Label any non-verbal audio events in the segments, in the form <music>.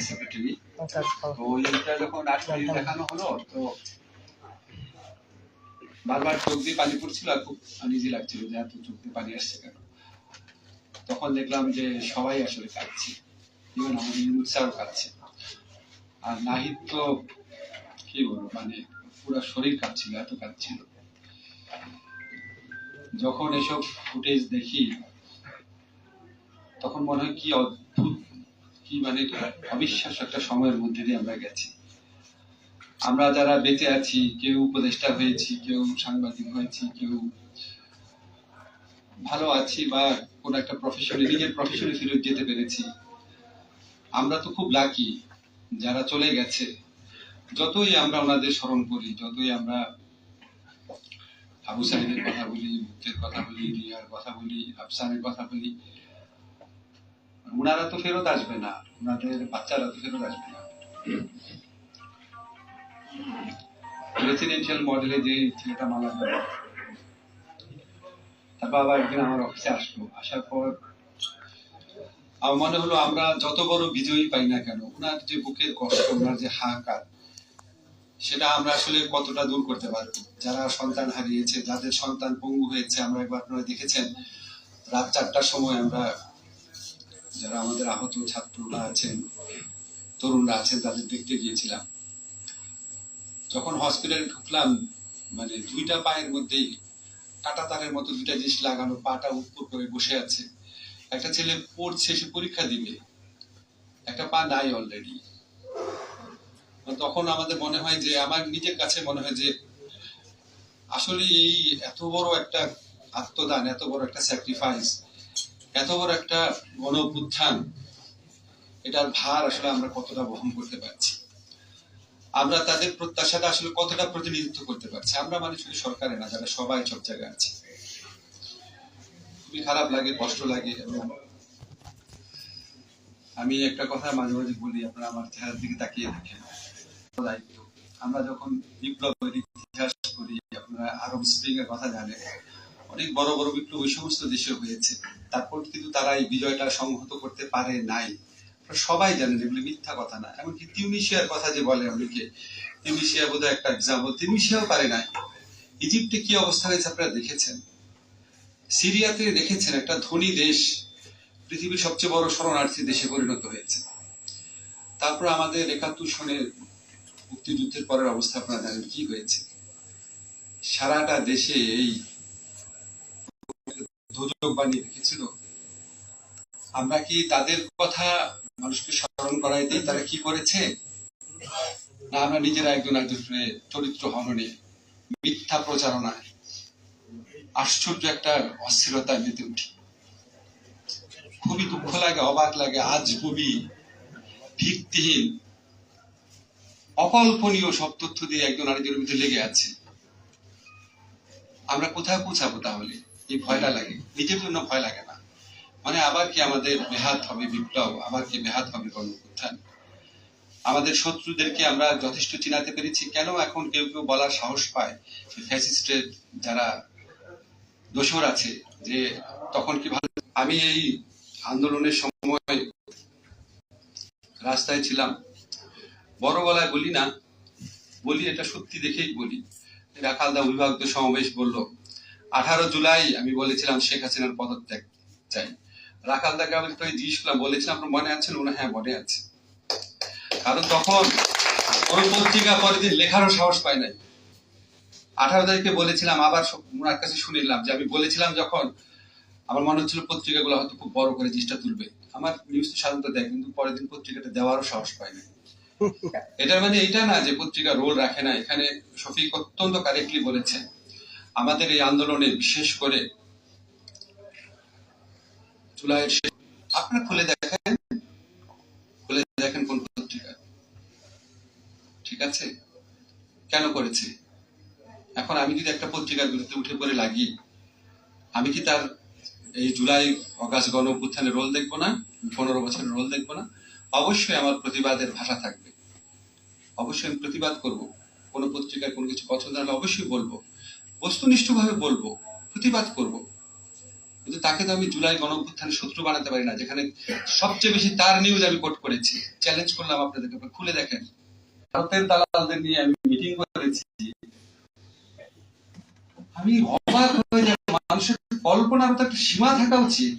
Secretary আচ্ছা তো এইটা যখন দেখানো হলো তো বারবার চোখ দিয়ে পানি পড়ছিল আর খুব আনিজি লাগছিল যে এত চোখ দিয়ে পানি আসছে কেন? তখন দেখলাম যে সবাই আসলে কাঁদছে। ইভেন আমাদের ইউনুস স্যারও কাঁদছে। আর নাহিদ তো কি বলব মানে পুরো শরীর কাঁপছিল এত কাঁদছিল। যখন এসব ফুটেজ দেখি তখন মনে হয় কি কি মানে অবিশ্বাস্য একটা সময়ের মধ্যে দিয়ে আমরা গেছি। আমরা যারা বেঁচে আছি, কেউ উপদেষ্টা হয়েছি, কেউ সাংবাদিক হয়েছি, কেউ ভালো আছি বা কোন একটা প্রফেশনে নিজের প্রফেশনে ফেরত যেতে পেরেছি, আমরা তো খুব লাকি যারা চলে গেছে। যতই আমরা ওনাদের স্মরণ করি, যতই আমরা আবু সাইদের কথা বলি মুখের কথা বলি, রিয়ার কথা বলি, আফসানের কথা বলি ওনারা তো ফেরত আসবে না। ওনাদের বাচ্চারা তো ফেরত আসবে না। রেসিডেন্সিয়াল মডেলে যে ছেলেটা মারা গেল তারপর আবার একদিন আমার অফিসে আসলো। আসার পর আমার মনে হলো আমরা যত বড় বিজয়ী পাই না কেন ওনার যে বুকের কষ্ট ওনার যে হাহাকার, সেটা আমরা আসলে কতটা দূর করতে পারব? যারা সন্তান হারিয়েছে, যাদের সন্তান পঙ্গু হয়েছে, আমরা একবার আপনারা দেখেছেন, রাত চারটার সময় আমরা যারা আমাদের আহত ছাত্ররা আছেন, তরুণরা আছেন, তাদের দেখতে গিয়েছিলাম। যখন হসপিটালে ঢুকলাম মানে দুইটা পায়ের মধ্যেই কাটা তারের মতো দুইটা জিনিস লাগানো, পাটা উপর করে বসে আছে। একটা ছেলে পড়ছে, সে পরীক্ষা দিবে। একটা পা নাই অলরেডি তখন আমাদের মনে হয় যে, আমার নিজের কাছে মনে হয় যে, আসলে এই এত বড় একটা আত্মদান, এত বড় একটা স্যাক্রিফাইস এত বড় একটা গণ উত্থান এটার ভার আসলে আমরা কতটা বহন করতে পারছি? আমরা তাদের প্রত্যাশাটা আসলে কতটা প্রতিনিধিত্ব করতে পারছি? আমরা মানে শুধু সরকারে না, যারা সবাই সব জায়গায় আছে। খুবই খারাপ লাগে, কষ্ট লাগে আমি একটা কথা মাঝে মাঝে বলি, আপনারা আমার চেহারার দিকে তাকিয়ে দায়িত্ব। আমরা যখন বিপ্লবের ইতিহাস করি আপনারা আরব স্প্রিং এর কথা জানেন। অনেক বড় বড় বিপ্লব ওই সমস্ত দেশে হয়েছে। তারপর কিন্তু তারা এই বিজয়টা সংহত করতে পারে নাই। সবাই জানেন এগুলি মিথ্যা কথা না। এমনকি তিউনিশিয়ার কথা যে বলে অনেকে, তিউনিশিয়া বোধহয় একটা এক্সাম্পল তিউনিশিয়াও পারে নাই। ইজিপ্টে কি অবস্থা হয়েছে আপনারা দেখেছেন? সিরিয়াতে দেখেছেন একটা ধনী দেশ পৃথিবীর সবচেয়ে বড় শরণার্থী দেশে পরিণত হয়েছে। তারপর আমাদের একাত্তর সনের মুক্তিযুদ্ধের পরের অবস্থা আপনারা জানেন কি হয়েছে? সারাটা দেশে এই দুর্যোগ বানিয়ে রেখেছিল। আমরা কি তাদের কথা মানুষকে স্মরণ করাই দিই? তারা কি করেছে? না, আমরা নিজেরা একজন একজনের চরিত্র হননে। মিথ্যা প্রচারণায় আশ্চর্য একটা অস্থিরতায় মেতে উঠি। খুবই দুঃখ লাগে, অবাক লাগে, আজ খুবই ভিত্তিহীন, অকল্পনীয় সব তথ্য দিয়ে একজন আরেকজনের মধ্যে লেগে আছে। আমরা কোথায় পৌঁছাবো তাহলে? এই ভয়টা লাগে, নিজের জন্য ভয় লাগে না। মানে আবার কি আমাদের বেহাত হবে বিপ্লব, আবার কি বেহাত হবে গণউত্থান আমাদের শত্রুদেরকে আমরা যথেষ্ট চিনাতে পেরেছি, কেন এখন কেউ কেউ বলার সাহস পায় ফ্যাসিস্টের যারা দোষর আছে, যে তখন কি ভালো? আমি এই আন্দোলনের সময় রাস্তায় ছিলাম। বড় গলায় বলি না, বলি এটা সত্যি দেখেই বলি। রাখালদা অভিভাবক সমাবেশ বলল আঠারো জুলাই আমি বলেছিলাম শেখ হাসিনার পদত্যাগ চাই। রাখালদাকে আমি তো জিজ্ঞেস করলাম বলেছিলাম আপনার মনে আছে? না হ্যাঁ মনে আছে। কারণ তখন কোন পত্রিকা পরে দিন লেখারও সাহস পায় নাই। আঠারো তারিখে বলেছিলাম আবার ওনার কাছে শুনিলাম যে আমি বলেছিলাম যখন আমার মনে হচ্ছিল পত্রিকাগুলো হয়তো খুব বড় করে জিনিসটা তুলবে। আমার নিউজ তো সাধারণত দেয় কিন্তু পরের দিন পত্রিকাটা দেওয়ারও সাহস পায় না <laughs> এটার মানে এটা না যে পত্রিকা রোল রাখে না। এখানে শফিক অত্যন্ত কারেক্টলি বলেছেন আমাদের এই আন্দোলনে বিশেষ করে শেষ আপনারা খুলে দেখেন? খুলে দেখেন কোন পত্রিকা। ঠিক আছে? কেন করেছে? এখন আমি যদি একটা পত্রিকার বিরুদ্ধে উঠে পড়ে লাগি, আমি কি তার এই জুলাই অগাস্ট গণ অভ্যুত্থানের রোল দেখব না? পনেরো বছরের রোল দেখব না? অবশ্যই আমার প্রতিবাদের ভাষা থাকবে। অবশ্যই আমি প্রতিবাদ করব। কোনো পত্রিকায় কোনো কিছু পছন্দ হলে অবশ্যই বলব। বস্তুনিষ্ঠভাবে বলব, প্রতিবাদ করব। কিন্তু তাকে তো আমি জুলাই গণ অভ্যুত্থানের শত্রু বানাতে পারি না, যেখানে সবচেয়ে বেশি তার নিউজ আমি কোট করেছি। চ্যালেঞ্জ করলাম আপনাদেরকে খুলে দেখেন। ভারতের দালালদের নিয়ে আমি মিটিং করেছি। আমি অবাক হয়ে যাই, মানুষের কল্পনার তো একটা সীমা থাকা উচিত।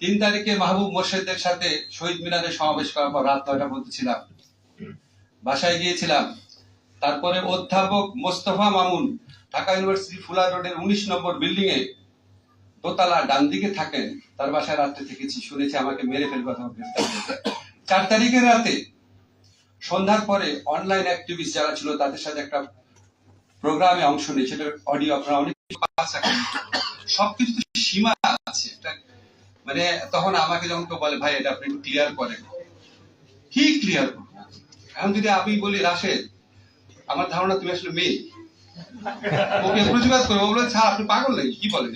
তিন তারিখে মাহবুব মোর্শেদের সাথে শহীদ মিনারে সমাবেশ করার পর রাত নয়টা পর্যন্ত ছিলাম। বাসায় গিয়েছিলাম। তারপরে অধ্যাপক মোস্তফা মামুন ঢাকা ইউনিভার্সিটি ফুলা রোডের উনিশ নম্বর বিল্ডিং এ দোতলা ডান দিকে থাকেন, তার বাসায় রাত্রে থেকেছি, শুনেছি, আমাকে মেরে ফেলবে গ্রেফতার। চার তারিখের রাতে, সন্ধ্যার পরে অনলাইন অ্যাক্টিভিস্ট যারা ছিল, তাদের সাথে একটা প্রোগ্রামে অংশ নিই সেটার অডিও আপনারা অনেক সবকিছু সীমা আছে। মানে তখন আমাকে যখন কেউ বলে, ভাই, এটা আপনি ক্লিয়ার করেন। কি ক্লিয়ার করব? এখন যদি আমি বলি, রাশেদ, আমার ধারণা তুমি আসলে মেয়ে। ওকে প্রতিবাদ করব বলে স্যার আপনি পাগল নাকি? কি বলেন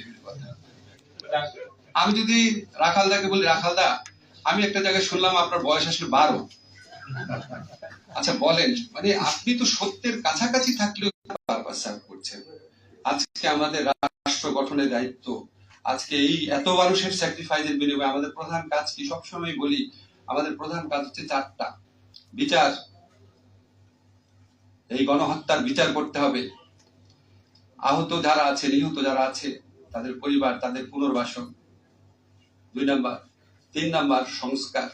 আমি যদি রাখালদাকে বলি রাখালদা আমি একটা জায়গায় শুনলাম আপনার বয়স আসলে বারো। আচ্ছা বলেন মানে আপনি তো সত্যের কাছাকাছি থাকলেও বারবার সার্ভ করছেন। আজকে আমাদের রাষ্ট্র গঠনের দায়িত্ব। আজকে এই এত মানুষের স্যাক্রিফাইসের বিনিময়ে আমাদের প্রধান কাজ কি? সবসময় বলি, আমাদের প্রধান কাজ হচ্ছে চারটা। বিচার। এই গণহত্যার বিচার করতে হবে। আহত যারা আছে, নিহত যারা আছে, তাদের পরিবার, তাদের পুনর্বাসন। দুই নাম্বার, তিন নাম্বার সংস্কার।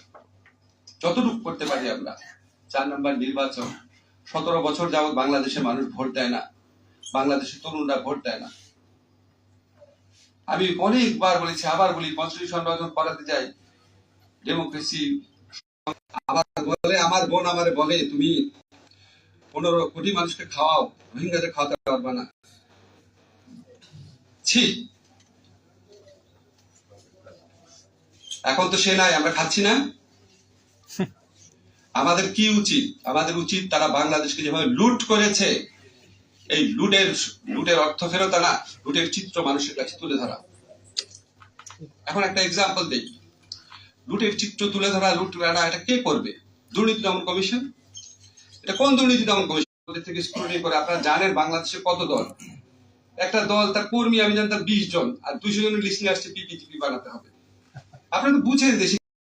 যতটুকু করতে পারি আমরা, চার নাম্বার নির্বাচন। সতেরো বছর যাবৎ বাংলাদেশে মানুষ ভোট দেয় না। বাংলাদেশের তরুণরা ভোট দেয় না। আমি অনেকবার বলেছি, আবার বলি কনস্টিটিউশন যখন করাতে যাই। ডেমোক্রেসি আবার বলে, আমার বোন আমার বলে, তুমি পনেরো কোটি মানুষকে খাওয়াও, রোহিঙ্গাদের খাওয়াতে পারবে না। ছি। এখন তো সে নাই আমরা খাচ্ছি না। <laughs> আমাদের কি উচিত? আমাদের উচিত তারা বাংলাদেশকে যেভাবে লুট করেছে এই লুটের লুটের অর্থ ফেরত আনা লুটের চিত্র মানুষের কাছে তুলে ধরা। এখন একটা এক্সাম্পল দেই। লুটের চিত্র তুলে ধরা লুট আনা এটা কে করবে? দুর্নীতি দমন কমিশন? এটা কোন দুর্নীতি দমন কমিশন? ওদের থেকে স্ক্রুটিনি করে আপনারা জানেন বাংলাদেশে কত দল? একটা দল, তার কর্মী, আমি জানি তার বিশ জন, আর দুশো জনের লিস্ট নিয়ে আসছে পিপিটিপি বানাতে হবে। আপনারা তো বুঝেন দেশে